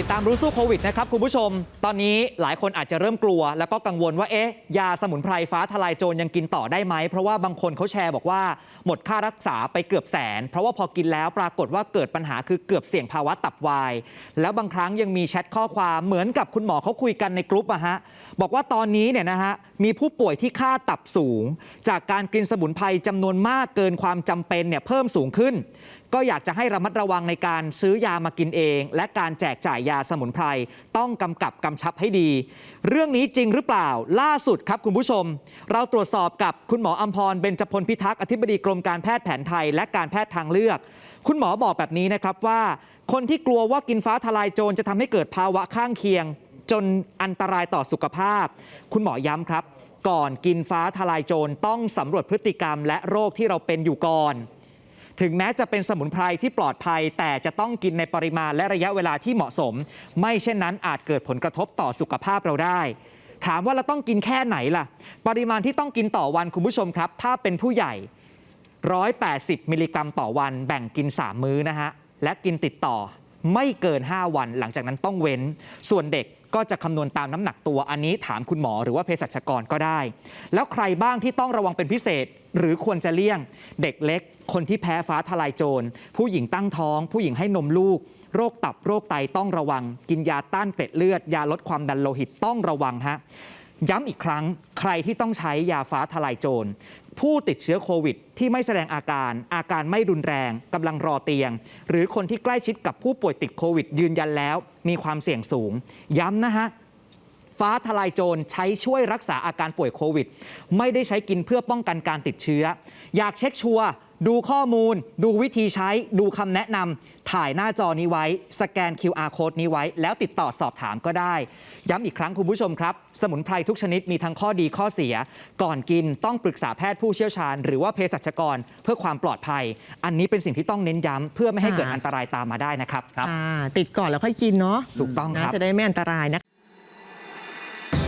ติดตามรู้สู้โควิดนะครับคุณผู้ชม ตอนนี้หลายคนอาจจะเริ่มกลัว แล้วก็กังวลว่าเอ๊ะยาสมุนไพรฟ้าทลายโจรยังกินต่อได้ไหม เพราะว่าบางคนเขาแชร์บอกว่า หมดค่ารักษาไปเกือบแสน เพราะว่าพอกินแล้วปรากฏว่าเกิดปัญหาคือเกือบเสี่ยงภาวะตับวาย แล้วบางครั้งยังมีแชทข้อความเหมือนกับคุณหมอเขาคุยกันในกลุ่มอะฮะบอกว่าตอนนี้เนี่ยนะฮะมีผู้ป่วยที่ค่าตับสูง จากการกินสมุนไพรจำนวนมากเกินความจำเป็นเนี่ยเพิ่มสูงขึ้น ก็อยากจะให้ระมัดระวังในการซื้อยามากินเอง และการแจกจ่ายยาสมุนไพรต้องกำกับกำชับให้ดี เรื่องนี้จริงหรือเปล่าล่าสุดครับคุณผู้ชม เราตรวจสอบกับคุณหมออัมพรเบญจพลพิทักษ์อธิบดีกรมการแพทย์แผนไทย และการแพทย์ทางเลือก คุณหมอบอกแบบนี้นะครับว่า คนที่กลัวว่ากินฟ้าทลายโจรจะทำให้เกิดภาวะข้างเคียง จนอันตรายต่อสุขภาพ คุณหมอย้ำครับ ก่อนกินฟ้าทลายโจรต้องสำรวจพฤติกรรมและโรคที่เราเป็นอยู่ก่อน ถึงแม้จะเป็นสมุนไพรที่ปลอดภัย แต่จะต้องกินในปริมาณและระยะเวลาที่เหมาะสม ไม่เช่นนั้นอาจเกิดผลกระทบต่อสุขภาพเราได้ ถามว่าเราต้องกินแค่ไหนล่ะ ปริมาณที่ต้องกินต่อวันคุณผู้ชมครับ ถ้าเป็นผู้ใหญ่ 180 มิลลิกรัมต่อวัน แบ่งกิน 3 มื้อนะฮะและกินติดต่อ ไม่เกิน 5 วัน หลังจากนั้นต้องเว้น ส่วนเด็กก็จะคำนวณตามน้ำหนักตัวอันนี้ถามคุณหมอหรือว่าเภสัชกรก็ได้ แล้วใครบ้างที่ต้องระวังเป็นพิเศษ หรือควรจะเลี่ยง เด็กเล็ก คนที่แพ้ฟ้าทลายโจร ผู้หญิงตั้งท้อง ผู้หญิงให้นมลูก โรคตับโรคไตต้องระวัง กินยาต้านเกล็ดเลือด ยาลดความดันโลหิตต้องระวังฮะ ย้ำอีกครั้งใครที่ต้องใช้ยาฟ้าทลายโจรผู้ติดเชื้อโควิด ที่ไม่แสดงอาการ อาการไม่รุนแรงกำลังรอเตียง หรือคนที่ใกล้ชิดกับผู้ป่วยติดโควิด ยืนยันแล้ว มีความเสี่ยงสูง ย้ำนะฮะ ฟ้าทลายโจรใช้ช่วยรักษาอาการป่วยโควิด ไม่ได้ใช้กินเพื่อป้องกันการติดเชื้อ อยากเช็คชัวร์ดูข้อมูล ดูวิธีใช้ ดูคำแนะนำถ่ายหน้าจอนี้ไว้ สแกน QR code นี้ไว้ แล้วติดต่อสอบถามก็ได้ ย้ำอีกครั้งคุณผู้ชมครับ สมุนไพรทุกชนิดมีทั้งข้อดีข้อเสีย ก่อนกินต้องปรึกษาแพทย์ผู้เชี่ยวชาญ หรือว่าเภสัชกรเพื่อความปลอดภัย อันนี้เป็นสิ่งที่ต้องเน้นย้ำเพื่อไม่ให้เกิดค่ะอันตรายตามมาได้นะครับ อ่าติดก่อนแล้วค่อยกินเนาะถูกต้องครับ นะจะได้ไม่อันตรายนะ